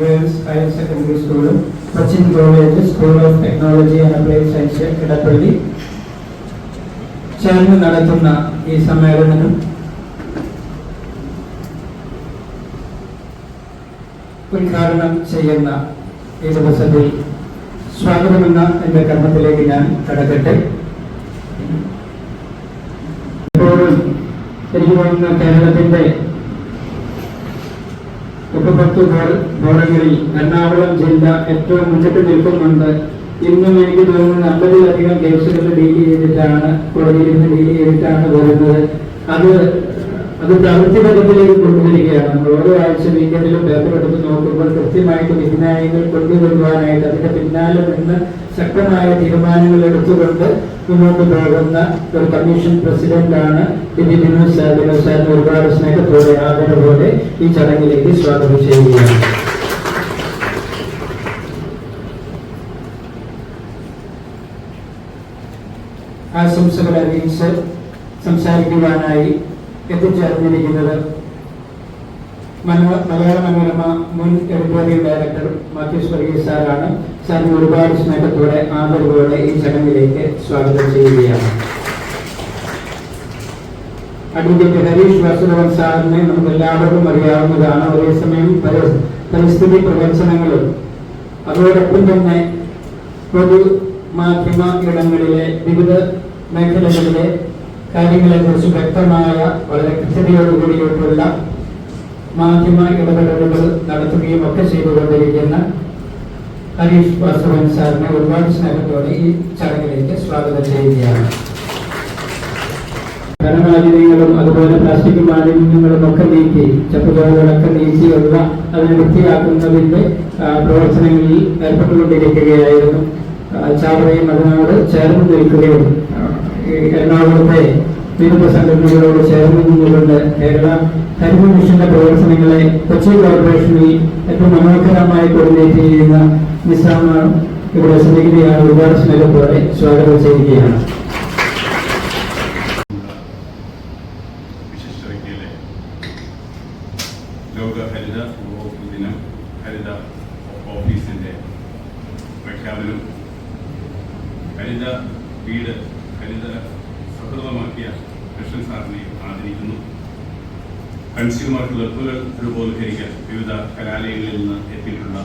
Girls higher secondary സ്കൂളും Cochin college school of technology and applied science Edappally ചേർന്ന് നടത്തുന്ന ഈ സമ്മേളനം ഉദ്ഘാടനം ചെയ്യുന്ന ഈ ദിവസത്തിൽ സ്വാഗതമെന്ന എന്റെ കർമ്മത്തിലേക്ക് ഞാൻ കടക്കട്ടെ. ഇപ്പോഴും എനിക്ക് തോന്നുന്ന കേരളത്തിന്റെ ഉപഭോക്തൃ ബോർഡുകളിൽ എറണാകുളം ജില്ല ഏറ്റവും മുന്നിട്ട് നിൽക്കുന്നുണ്ട്. ഇന്നും എനിക്ക് തോന്നുന്നു അമ്പതിലധികം കേസുകൾ ഡീൽ ചെയ്തിട്ടാണ് കോടതിയിൽ നിന്ന് ഡീൽ ചെയ്തിട്ടാണ് വരുന്നത്. അത് അത് പ്രവൃത്തി പ്രവൃത്തിപഥത്തിലേക്ക് കൊണ്ടുവരികയാണ്. നമ്മൾ ഓരോ ആഴ്ച വീക്കെൻഡിലും പേപ്പർ എടുത്ത് നോക്കുമ്പോൾ കൃത്യമായിട്ട് വിധിന്യായങ്ങൾ കൊണ്ടുവരുവാനായിട്ട് അതിന്റെ പിന്നാലെ നിന്ന് ശക്തമായ തീരുമാനങ്ങൾ എടുത്തുകൊണ്ട് മുന്നോട്ട് പോകുന്ന ഒരു കമ്മീഷൻ പ്രസിഡന്റാണ് ബിബി ബിനോദ് സാർ. ഒരുപാട് സ്നേഹത്തോടെ ആദരവോടെ ഈ ചടങ്ങിലേക്ക് സ്വാഗതം ചെയ്യുകയാണ്. ആശംസകൾ അറിയിച്ച് സംസാരിക്കുവാനായി എത്തിച്ചേർന്നിരിക്കുന്നത് മലയാള മനോരമ മുൻ എഡിറ്റോറിയൽ ഡയറക്ടർ മാത്യൂസ് വർഗീസ് സാറാണ്. സാറിന് ഒരുപാട് സ്നേഹത്തോടെ ആദരവോടെ ഈ ചടങ്ങിലേക്ക് സ്വാഗതം ചെയ്യുകയാണ്. അഡ്വക്കേറ്റ് ഹരീഷ് വാസുദേവൻ സാറിനെ നമുക്ക് എല്ലാവർക്കും അറിയാവുന്നതാണ്. ഒരേസമയം പരി- പരിസ്ഥിതി പ്രവർത്തനങ്ങളും അതോടൊപ്പം തന്നെ പൊതു മാധ്യമ ഇടങ്ങളിലെ വിവിധ മേഖലകളിലെ കാര്യങ്ങളെക്കുറിച്ച് വ്യക്തമായ വളരെ കൃത്യതയോടുകൂടിയിട്ടുള്ള മാധ്യമ ഇടപെടലുകൾ നടത്തുകയും ഒക്കെ ചെയ്തുകൊണ്ടിരിക്കുന്ന ഹരീഷ് വാസവൻ സാറിനെ ഒരുപാട് സ്നേഹത്തോടെ ഈ ചടങ്ങിലേക്ക് സ്വാഗതം ചെയ്യുകയാണ്. ഘനമാലിന്യങ്ങളും അതുപോലെ പ്ലാസ്റ്റിക് മാലിന്യങ്ങളും ഒക്കെ നീക്കി ചപ്പുചവറുകളൊക്കെ നീക്കിയുള്ള അതിനെ വൃത്തിയാക്കുന്നതിന്റെ പ്രവർത്തനങ്ങളിൽ ഏർപ്പെട്ടുകൊണ്ടിരിക്കുകയായിരുന്നു. ചാവറയും അതിനോട് ചേർന്ന് നിൽക്കുകയും ആ, ഈ എറണാകുളത്തെ വിവിധ സംഘടനകളോട് ചേർന്ന് നിന്നുകൊണ്ട് കേരള കരിമ മിഷന്റെ പ്രവർത്തനങ്ങളെ കൊച്ചി കോർപ്പറേഷനിൽ ഏറ്റവും മനോഹരമായി കോർഡിനേറ്റ് ചെയ്യുന്ന നിസാമാണ്. ഇവിടെ സ്നേഹിതയാണ് ഒരുപാട് സ്നേഹത്തോടെ സ്വാഗതം ചെയ്യുകയാണ് വിശിഷ്ടവ്യക്തികളെ ലോക ഹരിത ഉപഭോക്തൃ ദിനം ഹരിത ഓഫീസിന്റെ പ്രഖ്യാപനം ഹരിത വീട് ഹരിത സൗഹൃദമാക്കിയ കൃഷ്ണൻ സാറിനെ ആദരിക്കുന്നു കൺസ്യൂമർ ക്ലബുകൾ രൂപവത്കരിക്കാൻ വിവിധ കലാലയങ്ങളിൽ നിന്ന് എത്തിയിട്ടുള്ള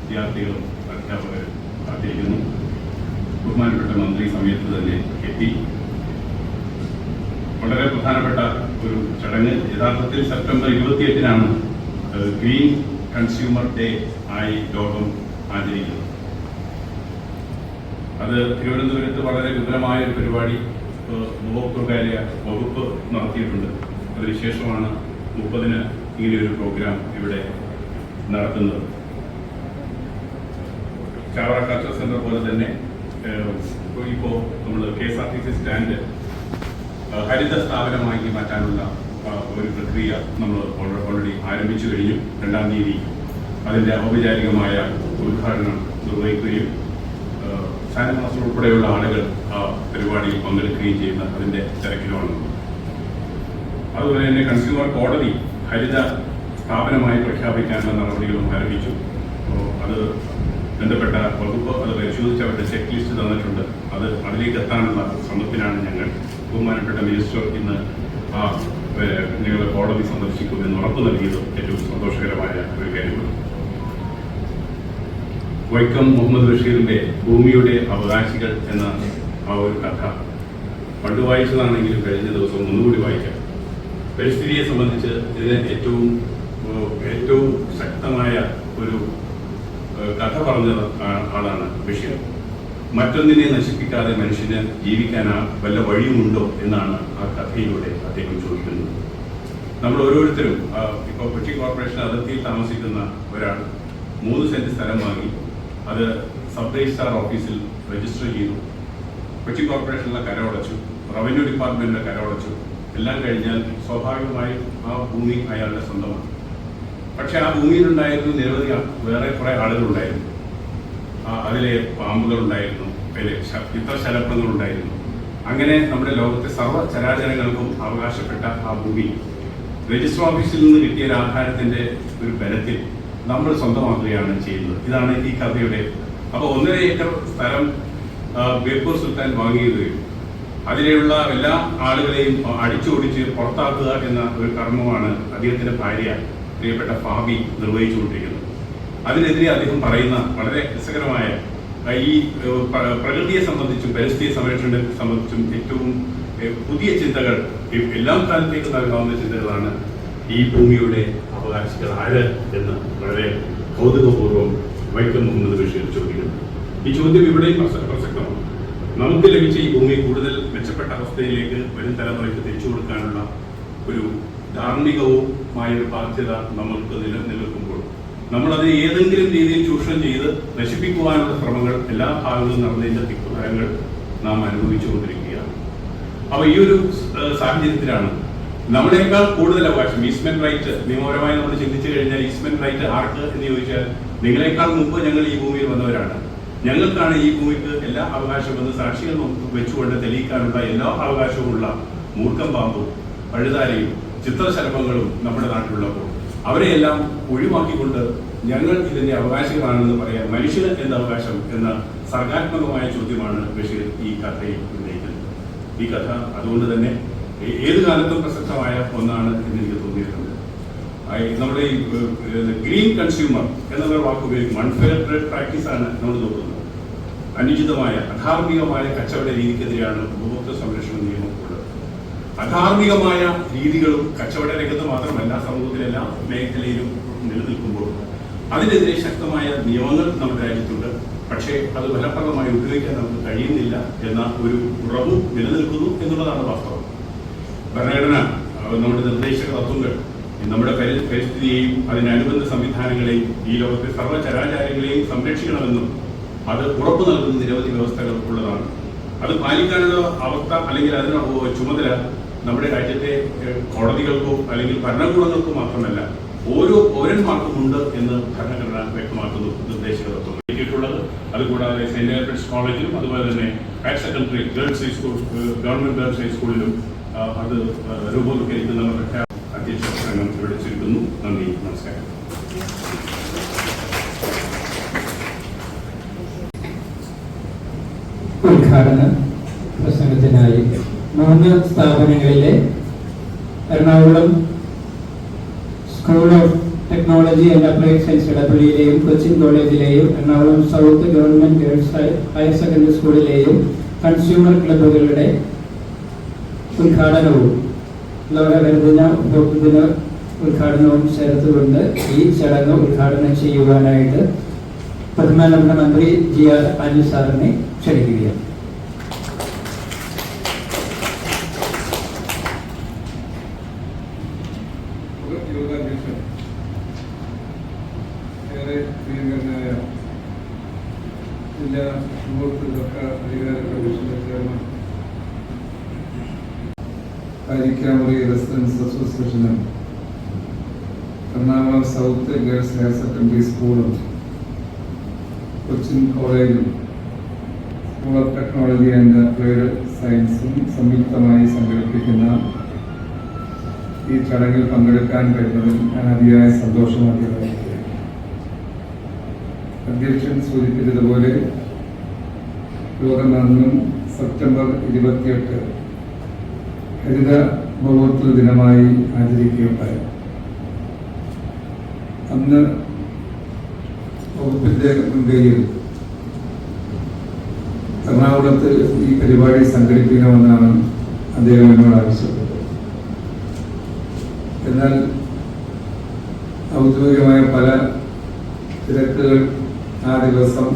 വിദ്യാർത്ഥികളും അധ്യാപകരും കാത്തിരിക്കുന്നു. ബഹുമാനപ്പെട്ട മന്ത്രി സമയത്ത് തന്നെ എത്തി. വളരെ പ്രധാനപ്പെട്ട ഒരു ചടങ്ങ്. യഥാർത്ഥത്തിൽ സെപ്റ്റംബർ ഇരുപത്തിയെട്ടിനാണ് ഗ്രീൻ കൺസ്യൂമർ ഡേ ആയി ലോകം ആചരിക്കുന്നത്. അത് തിരുവനന്തപുരത്ത് വളരെ വിപുലമായ ഒരു പരിപാടി ഉപഭോക്തൃകാര്യ വകുപ്പ് നടത്തിയിട്ടുണ്ട്. അതിനുശേഷമാണ് മുപ്പതിന് ഒരു പ്രോഗ്രാം ഇവിടെ നടത്തുന്നത്. ചാവറ കൾച്ചർ സെന്റർ പോലെ തന്നെ ഇപ്പോ നമ്മൾ K S R T C stand ഹരിത സ്ഥാപനമാക്കി മാറ്റാനുള്ള ഒരു പ്രക്രിയ നമ്മൾ ഓൾറെഡി ആരംഭിച്ചു കഴിഞ്ഞു രണ്ടാം തീയതി. അതിന്റെ ഔപചാരികമായ ഉദ്ഘാടനം നിർവഹിക്കുകയും ഷാനവാസ് ഉൾപ്പെടെയുള്ള ആളുകൾ ആ പരിപാടിയിൽ പങ്കെടുക്കുകയും ചെയ്യുന്ന അതിന്റെ തിരക്കിലാണ് അതുപോലെ തന്നെ കൺസ്യൂമർ കോടതി ഹരിത സ്ഥാപനമായി പ്രഖ്യാപിക്കാനുള്ള നടപടികളും ആരംഭിച്ചു. അത് ബന്ധപ്പെട്ട വകുപ്പ് അത് പരിശോധിച്ച് അവരുടെ ചെക്ക് ലിസ്റ്റ് തന്നിട്ടുണ്ട്. അത് അതിലേക്ക് എത്താനുള്ള ശ്രമത്തിലാണ് ഞങ്ങൾ ബഹുമാനപ്പെട്ട മിനിസ്റ്റർ ഇന്ന് ആ നിങ്ങളെ കോടതി സന്ദർശിക്കുമെന്ന് ഉറപ്പ് നൽകിയത് ഏറ്റവും സന്തോഷകരമായ ഒരു കാര്യമാണ്. വൈക്കം മുഹമ്മദ് ബഷീറിന്റെ ഭൂമിയുടെ അവകാശികൾ എന്ന ആ ഒരു കഥ പണ്ട് വായിച്ചതാണെങ്കിലും കഴിഞ്ഞ ദിവസം ഒന്നുകൂടി വായിക്കാം. പരിസ്ഥിതിയെ സംബന്ധിച്ച് ഇതിന് ഏറ്റവും ഏറ്റവും ശക്തമായ ഒരു കഥ പറഞ്ഞ ആളാണ് ബഷീർ. മറ്റൊന്നിനെ നശിപ്പിക്കാതെ മനുഷ്യന് ജീവിക്കാൻ ആ വല്ല വഴിയുമുണ്ടോ എന്നാണ് ആ കഥയിലൂടെ അദ്ദേഹം ചോദിക്കുന്നത്. നമ്മൾ ഓരോരുത്തരും ഇപ്പോൾ കൊച്ചി കോർപ്പറേഷൻ അതിർത്തിയിൽ താമസിക്കുന്ന ഒരാൾ മൂന്ന് സെന്റ് സ്ഥലം വാങ്ങി അത് സബ് രജിസ്ട്രാർ ഓഫീസിൽ രജിസ്റ്റർ ചെയ്തു. കൊച്ചി കോർപ്പറേഷനിലെ കരമടച്ചു റവന്യൂ ഡിപ്പാർട്ട്മെന്റിലെ കരമടച്ചു എല്ലാം കഴിഞ്ഞാൽ സ്വാഭാവികമായും ആ ഭൂമി അയാളുടെ സ്വന്തമാണ്. പക്ഷെ ആ ഭൂമിയിലുണ്ടായിരുന്നു നിരവധി വേറെ കുറെ ആളുകളുണ്ടായിരുന്നു. അതിലെ പാമ്പുകൾ ഉണ്ടായിരുന്നു അതിലെ ശ- ചിത്രശലഭങ്ങൾ ഉണ്ടായിരുന്നു അങ്ങനെ നമ്മുടെ ലോകത്തെ സർവ ചരാചരങ്ങൾക്കും അവകാശപ്പെട്ട ആ ഭൂമി. രജിസ്റ്റർ ഓഫീസിൽ നിന്ന് കിട്ടിയ ഒരു ആധാരത്തിന്റെ ഒരു ബലത്തിൽ നമ്മൾ സ്വന്തമാക്കുകയാണ് ചെയ്യുന്നത്. ഇതാണ് ഈ കഥയുടെ. അപ്പോൾ ഒന്നര ഏക്കർ സ്ഥലം ബേപ്പൂർ സുൽത്താൻ വാങ്ങിയതും. അതിലെയുള്ള എല്ലാ ആളുകളെയും അടിച്ചോടിച്ച് പുറത്താക്കുക എന്ന ഒരു കർമ്മമാണ് അദ്ദേഹത്തിന്റെ ഭാര്യ പ്രിയപ്പെട്ട ഫാബി നിർവഹിച്ചുകൊണ്ടിരിക്കുന്നത്. അതിനെതിരെ അദ്ദേഹം പറയുന്ന വളരെ രസകരമായ ഈ പ്രകൃതിയെ സംബന്ധിച്ചും പരിസ്ഥിതി സംരക്ഷണത്തെ സംബന്ധിച്ചും ഏറ്റവും പുതിയ ചിന്തകൾ എല്ലാം കാലത്തേക്ക് നൽകാവുന്ന ചിന്തകളാണ് ഈ ഭൂമിയുടെ അവകാശികൾ ആര് എന്ന് വളരെ കൗതുകപൂർവം വൈക്കം മുഹമ്മദ് ബഷീർ ചോദിക്കുന്നു. ഈ ചോദ്യം ഇവിടെയും പ്രസ- പ്രസക്തമാണ്. നമുക്ക് ലഭിച്ച ഈ ഭൂമി കൂടുതൽ മെച്ചപ്പെട്ട അവസ്ഥയിലേക്ക് വരും തലമുറയ്ക്ക് തിരിച്ചു കൊടുക്കാനുള്ള ഒരു ധാർമ്മികവുമായ ഒരു ബാധ്യത നമ്മൾക്ക് നിലനിൽക്കുമ്പോൾ നമ്മളത് ഏതെങ്കിലും രീതിയിൽ ചൂഷണം ചെയ്ത് നശിപ്പിക്കുവാനുള്ള ശ്രമങ്ങൾ എല്ലാ ഭാഗങ്ങളിലും നടന്നതിന്റെ തിക്കുതരങ്ങൾ നാം അനുഭവിച്ചുകൊണ്ടിരിക്കുകയാണ്. അപ്പൊ ഈ ഒരു സാഹചര്യത്തിലാണ് നമ്മളെക്കാൾ കൂടുതൽ അവകാശം. ഈസ്മെന്റ് റൈറ്റ് നിയമപരമായി നമ്മൾ ചിന്തിച്ചു കഴിഞ്ഞാൽ ഈസ്മെന്റ് റൈറ്റ് ആർക്ക് എന്ന് ചോദിച്ചാൽ നിങ്ങളെക്കാൾ മുമ്പ് ഞങ്ങൾ ഈ ഭൂമിയിൽ വന്നവരാണ്. ഞങ്ങൾക്കാണ് ഈ ഭൂമിക്ക് എല്ലാ അവകാശമെന്ന് സാക്ഷികൾ വെച്ചുകൊണ്ട് തെളിയിക്കാനുള്ള എല്ലാ അവകാശവുമുള്ള മൂർഖം പാമ്പും പഴുതാരയും ചിത്രശലഭങ്ങളും നമ്മുടെ നാട്ടിലുള്ളപ്പോൾ. അവരെയെല്ലാം ഒഴിവാക്കിക്കൊണ്ട് ഞങ്ങൾ ഇതിന്റെ അവകാശികളാണെന്ന് പറയാൻ മനുഷ്യന് എന്ത് അവകാശം എന്ന സർഗാത്മകമായ ചോദ്യമാണ് ബഷീർ ഈ കഥയിൽ ഉന്നയിക്കുന്നത്. ഈ കഥ അതുകൊണ്ട് തന്നെ ഏത് കാലത്തും പ്രസക്തമായ ഒന്നാണ് എന്ന് എനിക്ക് തോന്നിയിട്ടുണ്ട്. നമ്മുടെ ഈ ഗ്രീൻ കൺസ്യൂമർ എന്നുള്ള വാക്ക് ഉപയോഗിക്കും അൺഫെയർ ട്രേഡ് പ്രാക്ടീസ് ആണ് നമ്മൾ നോക്കുന്നത്. അനുചിതമായ അധാർമികമായ കച്ചവട രീതിക്കെതിരെയാണ് ഉപഭോക്തൃ സംരക്ഷണ നിയമം ഉള്ളത്. അധാർമികമായ രീതികളും കച്ചവട രംഗത്ത് മാത്രമല്ല സമൂഹത്തിലെ എല്ലാ മേഖലയിലും നിലനിൽക്കുമ്പോൾ അതിനെതിരെ ശക്തമായ നിയമങ്ങൾ നമ്മുടെ രാജ്യത്തുണ്ട്. പക്ഷേ അത് ഫലപ്രദമായി ഉപയോഗിക്കാൻ നമുക്ക് കഴിയുന്നില്ല എന്ന ഒരു ഉറവ് നിലനിൽക്കുന്നു എന്നുള്ളതാണ് വാസ്തവം. ഭരണഘടന നമ്മുടെ നിർദ്ദേശക തത്വങ്ങൾ നമ്മുടെ പരി- പരിസ്ഥിതിയെയും അതിനനുബന്ധ സംവിധാനങ്ങളെയും ഈ ലോകത്തെ സർവചരാചാരങ്ങളെയും സംരക്ഷിക്കണമെന്നും അത് ഉറപ്പു നൽകുന്ന നിരവധി വ്യവസ്ഥകൾ ഉള്ളതാണ്. അത് പാലിക്കാനുള്ള അവസ്ഥ അല്ലെങ്കിൽ അതിന് ചുമതല നമ്മുടെ രാജ്യത്തെ കോടതികൾക്കോ അല്ലെങ്കിൽ ഭരണകൂടങ്ങൾക്കോ മാത്രമല്ല ഓരോ പൗരന്മാർക്കും ഉണ്ട് എന്ന് ഭരണഘടന വ്യക്തമാക്കുന്നു നിർദ്ദേശകത്വം നൽകിയിട്ടുള്ളത് അതുകൂടാതെ സെന്റ് ആൽബർട്ട്സ് കോളേജിലും അതുപോലെ തന്നെ higher secondary girls high school government girls ഹൈസ്കൂളിലും അത് ആ, ഉദ്ഘാടന പ്രസംഗത്തിനായി മൂന്ന് സ്ഥാപനങ്ങളിലെ Ernakulam school of technology and applied science ഇടപ്പള്ളിയിലെയും Cochin കോളേജിലെയും Ernakulam south government girls higher secondary സ്കൂളിലെയും consumer ക്ലബുകളുടെ ഉദ്ഘാടനവും ലോകകരുദിന ഉപഭോക്തൃദിന ഉദ്ഘാടനവും ചേർത്തുകൊണ്ട് ഈ ചടങ്ങ് ഉദ്ഘാടനം ചെയ്യുവാനായിട്ട് പ്രധാനമന്ത്രി മന്ത്രി ജി ആർ അനിൽ സാറിനെ ക്ഷണിക്കുകയാണ്. കാരിക്കാമുറി റെസിഡൻസ് അസോസിയേഷനും Ernakulam south girls higher secondary സ്കൂളും കൊച്ചിൻ കോളേജും school of technology and applied സയൻസും സംയുക്തമായി സംഘടിപ്പിക്കുന്ന ഈ ചടങ്ങിൽ പങ്കെടുക്കാൻ കഴിഞ്ഞതിൽ ഞാൻ അതിയായ സന്തോഷം അറിയുകയാണ് അധ്യക്ഷൻ സൂചിപ്പിച്ചതുപോലെ ലോകമെന്നും സെപ്റ്റംബർ ഇരുപത്തിയെട്ട് ഹരിത ഉപഭോക്തൃ ദിനമായി ആചരിക്കുകയുണ്ടായി അന്ന് വകുപ്പിന്റെ മുൻകൈയിൽ എറണാകുളത്ത് ഈ പരിപാടി സംഘടിപ്പിക്കണമെന്നാണ് അദ്ദേഹം എന്നോട് ആവശ്യപ്പെട്ടത്. എന്നാൽ ഔദ്യോഗികമായ പല തിരക്കുകൾ ആ ദിവസം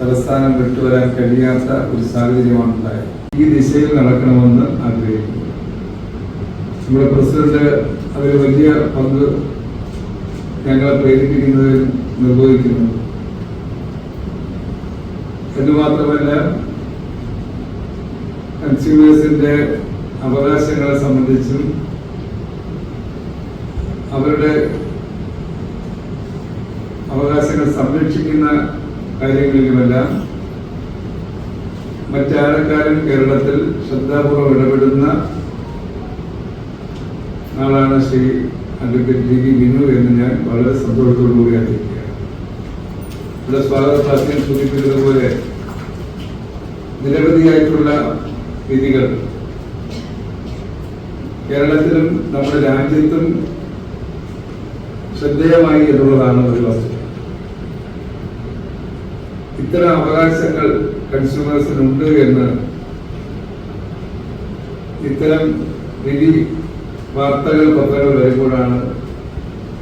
തലസ്ഥാനം വിട്ടുവരാൻ കഴിയാത്ത ഒരു സാഹചര്യമാണ് ഉണ്ടായത് ഈ ദിശയിൽ നടക്കണമെന്ന് ആഗ്രഹിക്കുന്നു. നമ്മുടെ പ്രസിഡന്റ് അതിൽ വലിയ പങ്ക് ഞങ്ങളെ പ്രേരിപ്പിക്കുന്നതിൽ നിർവഹിക്കുന്നു. എന്ന് മാത്രമല്ല കൺസ്യൂമേഴ്സിന്റെ അവകാശങ്ങളെ സംബന്ധിച്ചും അവരുടെ അവകാശങ്ങൾ സംരക്ഷിക്കുന്ന കാര്യങ്ങളിലുമെല്ലാം മറ്റാരെക്കാരും കേരളത്തിൽ ശ്രദ്ധാപൂർവം ഇടപെടുന്ന ആളാണ് Shri advocate G V Vinu എന്ന് ഞാൻ വളരെ സന്തോഷത്തോടു കൂടി അറിയിക്കുകയാണ്. ഇവിടെ സ്വാഗത പ്രാർത്ഥന സൂചിപ്പിച്ചതുപോലെ നിരവധിയായിട്ടുള്ള വിധികൾ കേരളത്തിലും നമ്മുടെ രാജ്യത്തും ശ്രദ്ധേയമായി എന്നുള്ളതാണ് ഒരു വസ്തുത. ഇത്തരം അവകാശങ്ങൾ കൺസ്യൂമേഴ്സിനുണ്ട് എന്ന് ഇത്തരം വിധി വാർത്തകൾ പത്രങ്ങൾ വരുമ്പോഴാണ്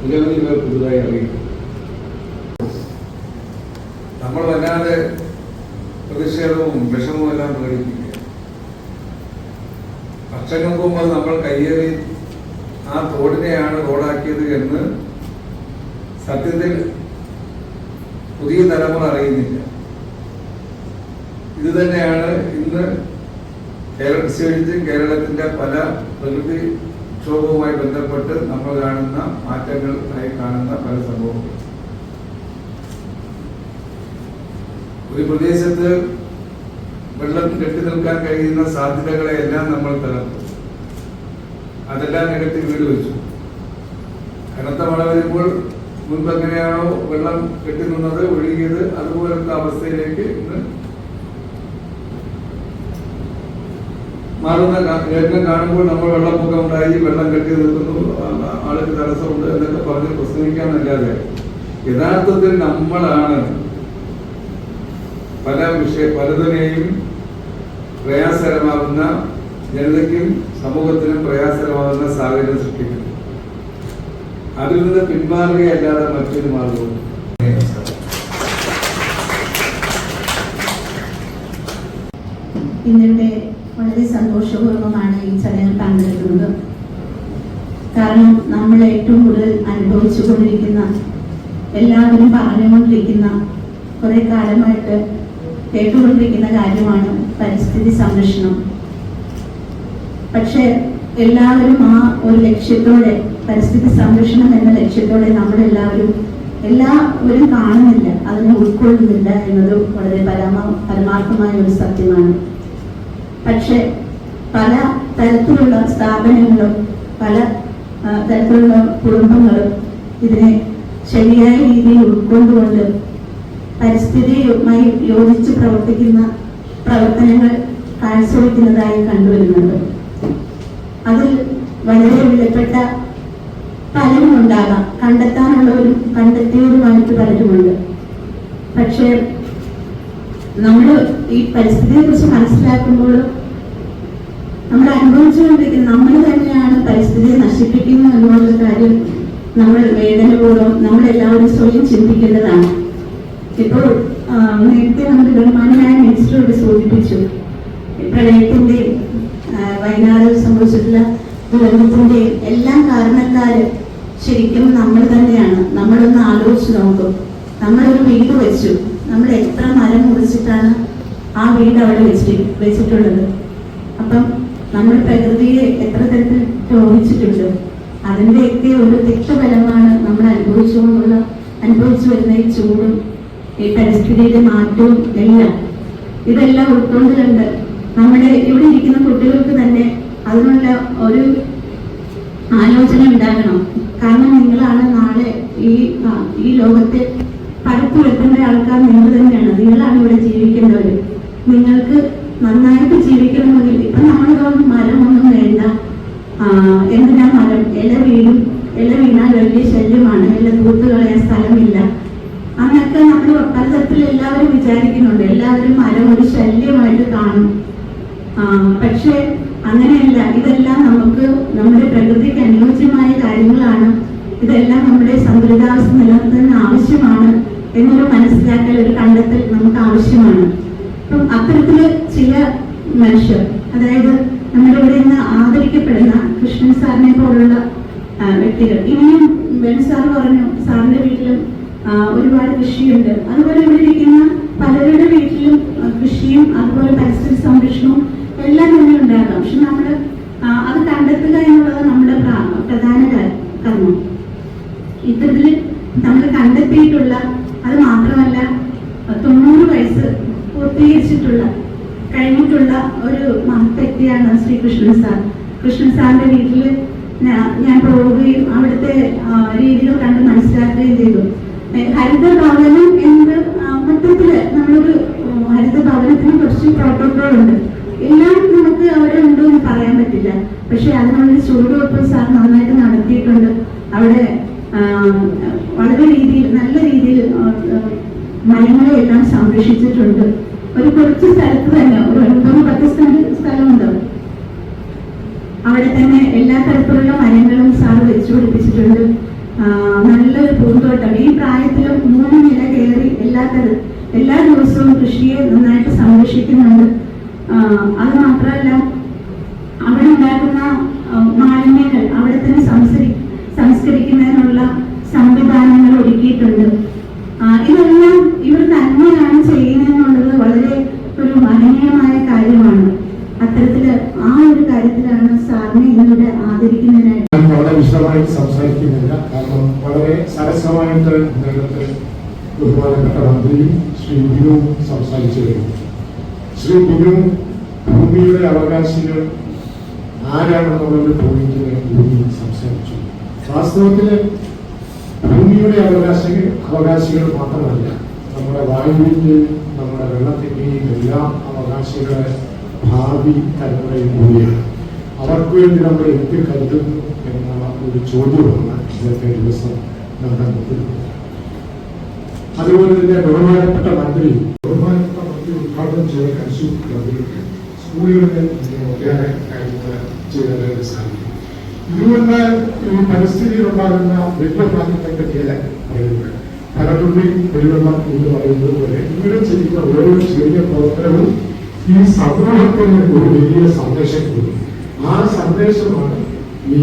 നിരവധി പേർ പുതുതായി അറിയുന്നത്. നമ്മൾ വല്ലാതെ പ്രതിഷേധവും വിഷമവും എല്ലാം പ്രകടിപ്പിക്കുക. വർഷങ്ങൾക്ക് മുമ്പ് നമ്മൾ കയ്യേറി ആ തോടിനെയാണ് റോഡാക്കിയത് എന്ന് സത്യത്തിൽ പുതിയ തലമുറ അറിയുന്നില്ല. ഇത് തന്നെയാണ് ഇന്ന് കേരള കേരളത്തിന്റെ പല പ്രകൃതി ക്ഷോഭവുമായി ബന്ധപ്പെട്ട് നമ്മൾ കാണുന്ന മാറ്റങ്ങൾ ആയി കാണുന്ന പല സംഭവങ്ങളും. ഒരു പ്രദേശത്ത് വെള്ളം കെട്ടി നിൽക്കാൻ കഴിയുന്ന സാധ്യതകളെ എല്ലാം നമ്മൾ തകർത്തു. അതെല്ലാം നികത്തി വീട് വെച്ചു. കനത്ത മഴ വരുമ്പോൾ മുൻപ് എങ്ങനെയാണോ വെള്ളം കെട്ടി നിന്നത് ഒഴുകിയത് അതുപോലത്തെ അവസ്ഥയിലേക്ക് ഇന്ന് മാറുന്ന രംഗം കാണുമ്പോൾ നമ്മൾ വെള്ളപ്പൊക്കം ഉണ്ടായി വെള്ളം കെട്ടി നിൽക്കുന്നു. ആളുകൾ തടസ്സമുണ്ട് എന്നൊക്കെ പറഞ്ഞ് പ്രസംഗിക്കാമെന്നല്ലാതെ യഥാർത്ഥത്തിൽ നമ്മളാണ് പല വിഷയ പലതിനെയും പ്രയാസകരമാകുന്ന ജനതയ്ക്കും സമൂഹത്തിനും പ്രയാസകരമാകുന്ന സാഹചര്യം സൃഷ്ടിക്കുന്നു. അതിൽ നിന്ന് പിന്മാറുകയല്ലാതെ മറ്റൊരു മാർഗവും ഇന്നിവിടെ വളരെ സന്തോഷപൂർവമാണ് ഈ ചടങ്ങിൽ പങ്കെടുക്കുന്നത്. കാരണം നമ്മൾ ഏറ്റവും കൂടുതൽ അനുഭവിച്ചു കൊണ്ടിരിക്കുന്ന എല്ലാവരും പറഞ്ഞുകൊണ്ടിരിക്കുന്ന കുറെ കാലമായിട്ട് കേട്ടുകൊണ്ടിരിക്കുന്ന കാര്യമാണ് പരിസ്ഥിതി സംരക്ഷണം. പക്ഷെ എല്ലാവരും ആ ഒരു ലക്ഷ്യത്തോടെ പരിസ്ഥിതി സംരക്ഷണം എന്ന ലക്ഷ്യത്തോടെ നമ്മളെല്ലാവരും എല്ലാവരും കാണുന്നില്ല അതിനെ ഉൾക്കൊള്ളുന്നില്ല എന്നത് വളരെ പരമ പരമാർത്ഥമായ ഒരു സത്യമാണ്. പക്ഷെ പല തരത്തിലുള്ള സ്ഥാപനങ്ങളും പല തരത്തിലുള്ള കുടുംബങ്ങളും ഇതിനെ ശരിയായ രീതിയിൽ ഉൾക്കൊണ്ടുകൊണ്ട് പരിസ്ഥിതിയുമായി യോജിച്ച് പ്രവർത്തിക്കുന്ന പ്രവർത്തനങ്ങൾ കാഴ്ചവെക്കുന്നതായി കണ്ടുവരുന്നുണ്ട്. അതിൽ വളരെ വിലപ്പെട്ട പലരും ഉണ്ടാകാം കണ്ടെത്താനുള്ളവരും കണ്ടെത്തിയവരുമായിട്ട് പലരുമുണ്ട് പക്ഷേ നമ്മൾ ഈ പരിസ്ഥിതിയെ കുറിച്ച് മനസ്സിലാക്കുമ്പോൾ നമ്മൾ അനുഭവിച്ചുകൊണ്ടിരിക്കുന്ന നമ്മൾ തന്നെയാണ് പരിസ്ഥിതിയെ നശിപ്പിക്കുന്നത് എന്നുള്ള കാര്യം നമ്മൾ വേദനപൂർവം നമ്മളെല്ലാവരും സ്വയം ചിന്തിക്കേണ്ടതാണ്. ഇപ്പോൾ നേരത്തെ നമ്മുടെ ബഹുമാനായ മിനിസ്റ്ററോട് സൂചിപ്പിച്ചു. പ്രളയത്തിന്റെ വയനാട് സംഭവിച്ചിട്ടുള്ള ദുരന്തത്തിന്റെ എല്ലാം കാരണക്കാര് ശരിക്കും നമ്മൾ തന്നെയാണ്. നമ്മളൊന്ന് ആലോചിച്ച് നോക്കും. നമ്മളൊരു വീട് വെച്ചു. നമ്മൾ എത്ര മരം മുറിച്ചിട്ടാണ് ആ വീട് അവിടെ വെച്ചിട്ട് വെച്ചിട്ടുള്ളത്? അപ്പം നമ്മൾ പ്രകൃതിയെ എത്ര തരത്തിൽ ദ്രോഹിച്ചിട്ടുണ്ട് അതിന്റെയൊക്കെ ഒരു തിക്തഫലമാണ് നമ്മൾ അനുഭവിച്ചുകൊണ്ടുള്ള അനുഭവിച്ചു വരുന്ന ഈ ചൂടും ഈ പരിസ്ഥിതിയുടെ മാറ്റവും എല്ലാം. ഇതെല്ലാം ഉൾക്കൊണ്ടുകൊണ്ട് നമ്മുടെ ഇവിടെ ഇരിക്കുന്ന കുട്ടികൾക്ക് തന്നെ അതിനുള്ള ഒരു ആലോചന ഉണ്ടാകണം. കാരണം നിങ്ങളാണ് നാളെ ഈ ഈ ലോകത്തെ പടുത്തുയർത്തേണ്ട ആൾക്കാർ നിങ്ങൾ തന്നെയാണ്. നിങ്ങളാണ് ഇവിടെ ജീവിക്കേണ്ടവർ നിങ്ങൾക്ക് നന്നായിട്ട് ജീവിക്കണമെങ്കിൽ ഇപ്പൊ നമ്മളിപ്പം മരമൊന്നും വേണ്ട. എന്തിനാ മരം? ഇല വീടും ഇല വീണാൽ വലിയ ശല്യമാണ്. ഇല തൂത്ത് കളയാൻ സ്ഥലമില്ല. അന്നൊക്കെ നമ്മൾ പലതരത്തിൽ എല്ലാവരും വിചാരിക്കുന്നുണ്ട്. എല്ലാവരും മരം ഒരു ശല്യമായിട്ട് കാണും. പക്ഷെ അങ്ങനെയല്ല. ഇതെല്ലാം നമുക്ക് നമ്മുടെ പ്രകൃതിക്ക് അനുയോജ്യമായ കാര്യങ്ങളാണ്. ഇതെല്ലാം നമ്മുടെ സന്തുലിതാവസ്ഥ നിലനിർത്തുന്നതിന് ആവശ്യമാണ്. എന്നൊരു മനസ്സിലാക്കൽ ഒരു കണ്ടെത്തൽ നമുക്ക് ആവശ്യമാണ്. അപ്പം അത്തരത്തിൽ ചില മനുഷ്യർ അതായത് നമ്മുടെ ഇവിടെ നിന്ന് ആദരിക്കപ്പെടുന്ന കൃഷ്ണൻ സാറിനെ പോലുള്ള വ്യക്തികൾ. ഇനിയും വേണു സാർ പറഞ്ഞു സാറിന്റെ വീട്ടിലും ഒരുപാട് കൃഷിയുണ്ട്. അതുപോലെ ഇവിടെ ഇരിക്കുന്ന പലരുടെ വീട്ടിലും കൃഷിയും അതുപോലെ പരിസ്ഥിതി സംരക്ഷണവും എല്ലാം തന്നെ ഉണ്ടാകാം. പക്ഷെ നമ്മൾ അത് കണ്ടെത്തുക എന്നുള്ളത് നമ്മുടെ പ്ര- പ്രധാന കർമ്മം. ഇത്തരത്തിൽ നമ്മൾ കണ്ടെത്തിയിട്ടുള്ള അത് മാത്രമല്ല തൊണ്ണൂറ് വയസ്സ് പൂർത്തീകരിച്ചിട്ടുള്ള കഴിഞ്ഞിട്ടുള്ള ഒരു മഹത്വക്തിയാണ് വ്യക്തിയാണ് ശ്രീ കൃഷ്ണൻ സാർ. കൃഷ്ണൻ സാറിന്റെ വീട്ടിൽ ഞാൻ പോവുകയും അവിടുത്തെ രീതികൾ കണ്ട് മനസ്സിലാക്കുകയും ചെയ്തു. ഹരിത ഭവനം എന്നത് മൊത്തത്തിൽ നമ്മളൊരു ഹരിത ഭവനത്തിന് കുറച്ച് പ്രോട്ടോകോൾ ഉണ്ട്. എല്ലാം നമുക്ക് അവിടെ ഉണ്ടോ എന്ന് പറയാൻ പറ്റില്ല. പക്ഷെ അതിനുള്ളിൽ ചൂടുവെപ്പ് സാർ നന്നായിട്ട് നടത്തിയിട്ടുണ്ട്. അവിടെ വളരെ രീതിയിൽ നല്ല രീതിയിൽ മരങ്ങളെ എല്ലാം സംരക്ഷിച്ചിട്ടുണ്ട്. ഒരു കുറച്ച് സ്ഥലത്ത് തന്നെ ഒരു ഒൻപത് പത്ത് സ്ഥലമുണ്ട്. അവിടെ തന്നെ എല്ലാ തരത്തിലുള്ള മരങ്ങളും സാർ വെച്ചു പിടിപ്പിച്ചിട്ടുണ്ട്. നല്ലൊരു പൂന്തോട്ടം. ഈ പ്രായത്തിലും മൂന്ന് നില കയറി എല്ലാ തര എല്ലാ ദിവസവും കൃഷിയെ നന്നായിട്ട് സംരക്ഷിക്കുന്നുണ്ട്. അത് മാത്രമല്ല അവിടെ ഉണ്ടാക്കുന്ന മാലിന്യങ്ങൾ അവിടെ തന്നെ സംസ്കരി സംസ്കരിക്കുന്നതിനുള്ള സംവിധാനങ്ങൾ ഒരുക്കിയിട്ടുണ്ട് ആ, ഇതെല്ലാം ഇവർ തന്നെയാണ് ചെയ്യുന്നതെന്നുള്ളത് വളരെ ഒരു മനനീയമായ കാര്യമാണ് അത്തരത്തിൽ ആ ഒരു കാര്യത്തിലാണ് സാറിനെ ഇന്നിവിടെ വളരെ വിശദമായി സംസാരിക്കുന്നില്ല. കാരണം വളരെ സരസമായിട്ട് നേരത്തെ ബഹുമാനപ്പെട്ട മന്ത്രിയും ശ്രീ ബിനുവും സംസാരിച്ചു കഴിഞ്ഞു. ശ്രീ ബിനു ഭൂമിയുടെ അവകാശികൾ ആരാണെന്നുള്ള പോയിന്റിനെ ഭൂമി സംസാരിച്ചു. വാസ്തവത്തിൽ ഭൂമിയുടെ അവകാശികൾ അവകാശികൾ മാത്രമല്ല നമ്മുടെ വായുവിന്റെയും നമ്മുടെ വെള്ളത്തിന്റെയും എല്ലാം അവകാശികളെ ഭാവി തലമുറയും കൂടിയാണ്. അവർക്ക് വേണ്ടി നമ്മൾ എന്ത് കരുതുന്നു എന്നുള്ള ഒരു ചോദ്യമാണ് ഇന്നത്തെ ദിവസം നമ്മുടെ മുമ്പിലുള്ളത് അതുപോലെ തന്നെ ബഹുമാനപ്പെട്ട മന്ത്രി ബഹുമാനപ്പെട്ട മന്ത്രി ഉദ്ഘാടനം ചെയ്ത കൺസ്യൂമർ ക്ലബിൽ സ്കൂളുകളിൽ ഒട്ടേറെ കാര്യങ്ങൾ ചെയ്തതായിട്ട് സാധിക്കും. ഇതുകൊണ്ട് ഈ പരിസ്ഥിതിയിലുണ്ടാകുന്ന വെള്ളമാറ്റത്തെ പറ്റിയ പറയുന്നത്. പലതുള്ളി വെള്ളം എന്ന് പറയുന്നത് പോലെ ഇവിടെ ചെയ്യുന്ന ഓരോ ചെറിയ പ്രവർത്തനവും ഈ സമൂഹത്തിന് ഒരു വലിയ സന്ദേശം കൊടുക്കും. ആ സന്ദേശമാണ് ഈ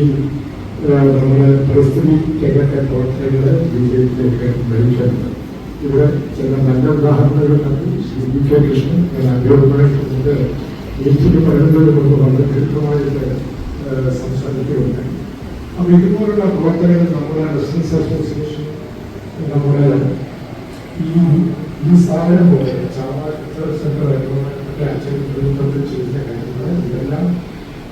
നമ്മുടെ പരിസ്ഥിതി രംഗത്തെ പ്രവർത്തനങ്ങളെ പിയിലേക്ക് നയിക്കുന്നത് ഇവിടെ ചില നല്ല ഉദാഹരണങ്ങൾ കണ്ടു ശ്രീ വി കെ കൃഷ്ണൻ ഞാൻ അഗ്രഹമായിട്ടുണ്ട് എനിക്ക് പറയുന്നതിന് മുമ്പ് വളരെ കൃത്യമായിട്ട് സംസാരിക്കുകയുണ്ടായി. അപ്പൊ ഇതുപോലുള്ള പ്രവർത്തനങ്ങൾ നമ്മുടെ ബിസിനസ് അസോസിയേഷൻ നമ്മുടെ ഈ ഈ സ്ഥാപനം പോലെ ചാവാ മറ്റേ അച്ഛൻ ചെയ്യുന്ന കാര്യങ്ങൾ ഇതെല്ലാം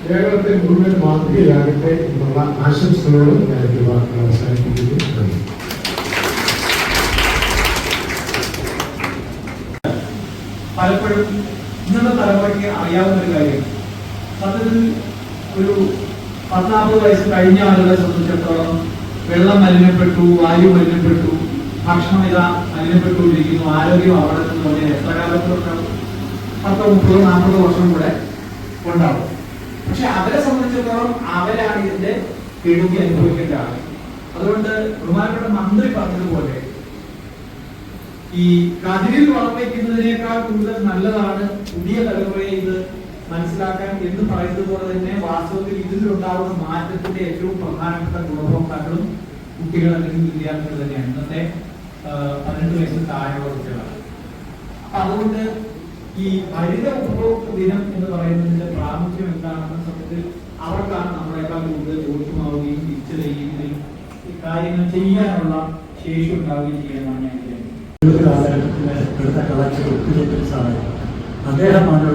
കേരളത്തെ മുഴുവൻ മാതൃകയാകട്ടെ എന്നുള്ള ആശംസകളോട് ഞാൻ ഈ വാക്കുകൾ അവസാനിപ്പിക്കുന്നു. പലപ്പോഴും ഇന്നത്തെ തലമുറയ്ക്ക് അറിയാവുന്ന ഒരു കാര്യം. സത്യത്തിൽ ഒരു പത്താമത് വയസ്സ് കഴിഞ്ഞ ആളുകളെ സംബന്ധിച്ചിടത്തോളം വെള്ളം മലിനപ്പെട്ടു വായു മലിനപ്പെട്ടു ഭക്ഷണം ഇതാ മലിനപ്പെട്ടുകൊണ്ടിരിക്കുന്നു ആരോഗ്യം അവിടെ എത്ര കാലത്തോട്ട് പത്തോ മുപ്പതോ നാൽപ്പതോ വർഷം കൂടെ ഉണ്ടാവും. പക്ഷെ അവരെ സംബന്ധിച്ചിടത്തോളം അവരാണ് ഇതിന്റെ കെടുതി അനുഭവിക്കേണ്ട ആൾ അതുകൊണ്ട് ബഹുമാനപ്പെട്ട മന്ത്രി പറഞ്ഞതുപോലെ ഈ കതിരിൽ വളർത്തിക്കുന്നതിനേക്കാൾ കൂടുതൽ നല്ലതാണ് പുതിയ തലമുറയെ ഇത് മനസ്സിലാക്കാൻ എന്ന് പറയുന്നത് പോലെ തന്നെ വാസ്തവത്തിൽ ഇതിലുണ്ടാവുന്ന മാറ്റത്തിന്റെ ഏറ്റവും പ്രധാനപ്പെട്ട ഗുണഭോക്താക്കളും കുട്ടികൾ അല്ലെങ്കിൽ വിദ്യാർത്ഥികൾ തന്നെയാണ്. ഇന്നത്തെ പതിനെട്ട് വയസ്സിൽ താഴെയുള്ള കുട്ടികളാണ്. അപ്പൊ അതുകൊണ്ട് ഈ ഹരിത ഉപഭോക്തൃ ദിനം എന്ന് പറയുന്നതിന്റെ പ്രാമുഖ്യം എന്താണെന്ന സത്യത്തിൽ അവർക്കാണ് നമ്മളെക്കാൾ കൂടുതൽ ബോധ്യമാവുകയും തിരിച്ചറിയുകയും ഈ കാര്യങ്ങൾ ചെയ്യാനുള്ള ശേഷി ഉണ്ടാവുകയും ചെയ്യാനാണ് ഞാൻ വിചാരിക്കുന്നത്. അദ്ദേഹമാണ്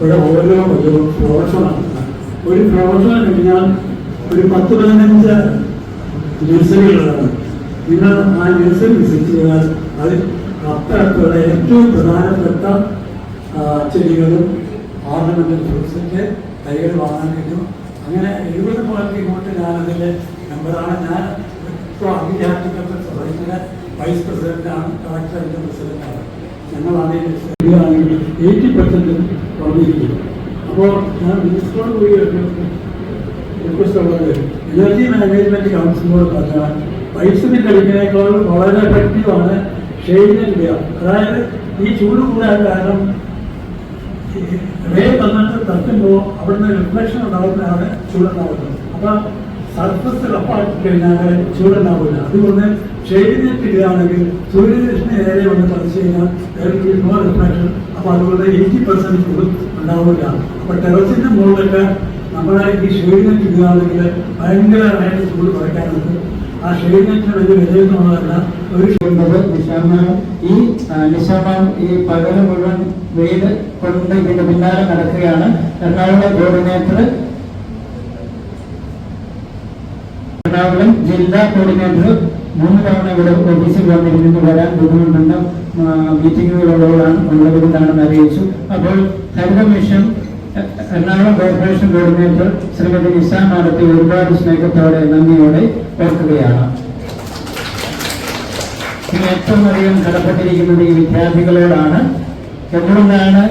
ഓരോ ഒരു പ്രൊഫഷണൽ ഒരു പ്രവർത്തനം കഴിഞ്ഞാൽ ഒരു പത്ത് പതിനഞ്ച് നഴ്സറികളാണ് നിങ്ങൾ ആ നഴ്സറി വിസിറ്റ് ചെയ്താൽ അതിൽ അത്തരത്തിലുള്ള ഏറ്റവും പ്രധാനപ്പെട്ട ചെടികളും ഓർണമെന്റൽ ഫ്രൂട്ട്സിന്റെ തൈകൾ വാങ്ങാൻ കിട്ടും അങ്ങനെ എഴുപത് മുതൽ ഇങ്ങോട്ട് ഞാനതിന്റെ മെമ്പറാണ്. ഞാൻ ഇപ്പോൾ അഗ്രിഹാർട്ടിക്കൾച്ചർ സൊസൈറ്റിയുടെ വൈസ് പ്രസിഡന്റാണ് കളക്ടറിന്റെ പ്രസിഡന്റാണ് ഞങ്ങളാണ് എയ്റ്റി പെർസെന്റ് വന്നിരിക്കുന്നു അപ്പോൾ ഞാൻ മിനിസ്റ്ററോട് പോയി റിക്വസ്റ്റ് ഉള്ളത്. എനർജി മാനേജ്മെന്റ് കൗൺസിലോട് പറഞ്ഞാൽ പൈസ കളിക്കുന്നതിനേക്കാൾ വളരെ എഫക്റ്റീവാണ് ഷെയ്ഡിന് ഇടുക അതായത് ഈ ചൂട് കൂടാൻ കാരണം റേ വന്നിട്ട് തട്ടുമ്പോൾ അവിടുന്ന് റിഫ്ലക്ഷൻ ഉണ്ടാകുന്നതാണ് ചൂടുണ്ടാവുന്നത്. അപ്പം സർഫസ് റഫാക്കി കഴിഞ്ഞാൽ ചൂടുണ്ടാവില്ല. അതുകൊണ്ട് ഷെയ്ഡിനെ ഇടുകയാണെങ്കിൽ സൂര്യരശ്മി നേരെ വന്ന് പതിച്ചു കഴിഞ്ഞാൽ റിഫ്ലക്ഷൻ അപ്പോൾ അതുകൊണ്ട് എയ്റ്റി പെർസെന്റ് ചൂടും ഉണ്ടാവില്ല. അപ്പം ടെറസിന്റെ മുകളിലൊക്കെ നമ്മളെ ഈ ഷെയ്ഡിനെ ഇടുകയാണെങ്കിൽ ഭയങ്കരമായിട്ട് ചൂട് കുറയ്ക്കാൻ നമുക്ക് ആ സ്റ്റേഡിയത്തിന് വലിയ വിലയെന്നുള്ളതല്ല ഒരു ചെയ്യുന്നത് നിശാമാനം. ഈ നിശാമാനം ഈ പകരം മുഴുവൻ വെയിൽ കൊണ്ട് ഇതിന്റെ പിന്നാലെ നടക്കുകയാണ്. എറണാകുളം കോർഡിനേറ്റർ എറണാകുളം ജില്ലാ കോർഡിനേറ്റർ മൂന്ന് തവണ ഇവിടെ ഓഫീസിൽ വന്നിരുന്നു. വരാൻ ബുദ്ധിമുട്ടുണ്ട്. മീറ്റിങ്ങുകളുള്ളതാണ് ഉള്ളവരുന്നാണെന്ന് അറിയിച്ചു. അപ്പോൾ Haritha mission Ernakulam corporation coordinator Shrimati Nisha മാഡത്തെ ഒരുപാട് സ്നേഹത്തോടെ നന്ദിയോടെ ഓർക്കുകയാണ്. ഇനി ഏറ്റവും അധികം കടപ്പെട്ടിരിക്കുന്നത് ഈ വിദ്യാർത്ഥികളോടാണ്. എന്തുകൊണ്ടാണ്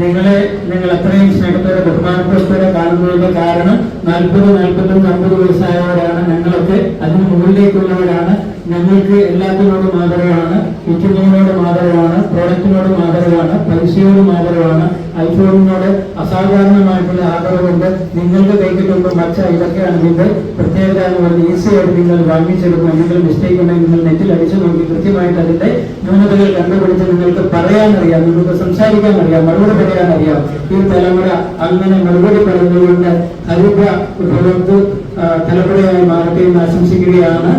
നിങ്ങളെ നിങ്ങൾ അത്രയും സ്നേഹത്തോടെ ബഹുമാനത്തോടെ കാണുന്നതിന്റെ കാരണം നാൽപ്പത് നാൽപ്പത്തൊന്ന് അമ്പത് വയസ്സായവരാണ്. ഞങ്ങളൊക്കെ അതിന് മുകളിലേക്കുള്ളവരാണ്. ഞങ്ങൾക്ക് എല്ലാത്തിനോടും ആദരവാണ്. വിറ്റുന്നതിനോട് ആദരവാണ്. പ്രോഡക്റ്റിനോട് ആദരവാണ്. പൈസയോടും ആദരവാണ്. ഐഫോണിനോട് അസാധാരണമായിട്ടുള്ള ആഗ്രഹമുണ്ട്. നിങ്ങൾക്ക് കൈക്കിട്ടുമ്പോൾ മച്ച ഇതൊക്കെയാണ് ഇതിന്റെ പ്രത്യേകത എന്ന് പറഞ്ഞ് ഈസിയായിട്ട് നിങ്ങൾ വാങ്ങിച്ചെടുക്കും എന്തെങ്കിലും മിസ്റ്റേക്ക് ഉണ്ടെങ്കിൽ നിങ്ങൾ നെറ്റിൽ അടിച്ചു നോക്കി കൃത്യമായിട്ട് അതിന്റെ ന്യൂനതകൾ കണ്ടുപിടിച്ച് നിങ്ങൾക്ക് പറയാനറിയാം. നിങ്ങൾക്ക് സംസാരിക്കാൻ അറിയാം മറുപടി പറയാൻ അറിയാം ഈ തലമുറ അങ്ങനെ മറുപടി പറയുന്നതുകൊണ്ട് ഹരിത ഉപഭോക്തൃ തലമുറയായി മാറട്ടെ എന്ന് ആശംസിക്കുകയാണ്.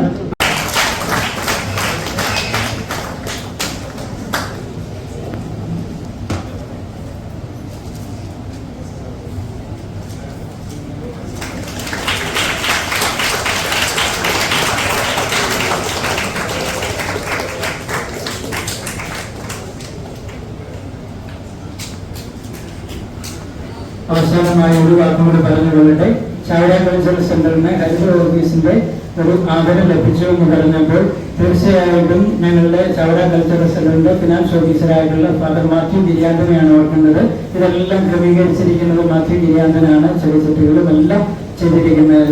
ഒരു വാക്കും കൂടി പറഞ്ഞു കൊള്ളട്ടെ. ചാവട കൾച്ചറൽ സെന്ററിന് ഹരിത ഓഫീസിന്റെ ഒരു ആദരം ലഭിച്ചു എന്ന് പറഞ്ഞപ്പോൾ തീർച്ചയായിട്ടും ഞങ്ങളുടെ ചാവട കൾച്ചറൽ സെന്ററിന്റെ ഫിനാൻസ് ഓഫീസറായിട്ടുള്ള ഫാദർ മാത്യു ഗിരിയാന്തനെയാണ് ഓർക്കുന്നത്. ഇതെല്ലാം ക്രമീകരിച്ചിരിക്കുന്നത് മാത്യു ഗിരിയാന്തനാണ്. ചെറുചെട്ടുകളും എല്ലാം ചെയ്തിരിക്കുന്നത്.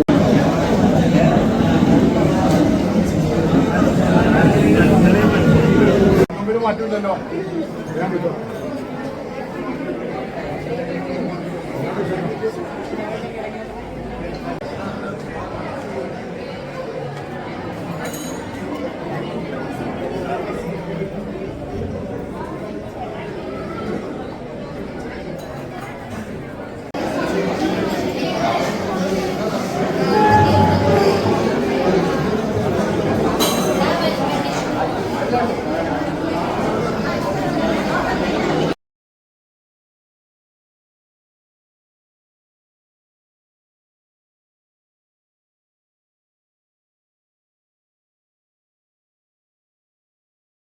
മാറ്റമില്ലല്ലോ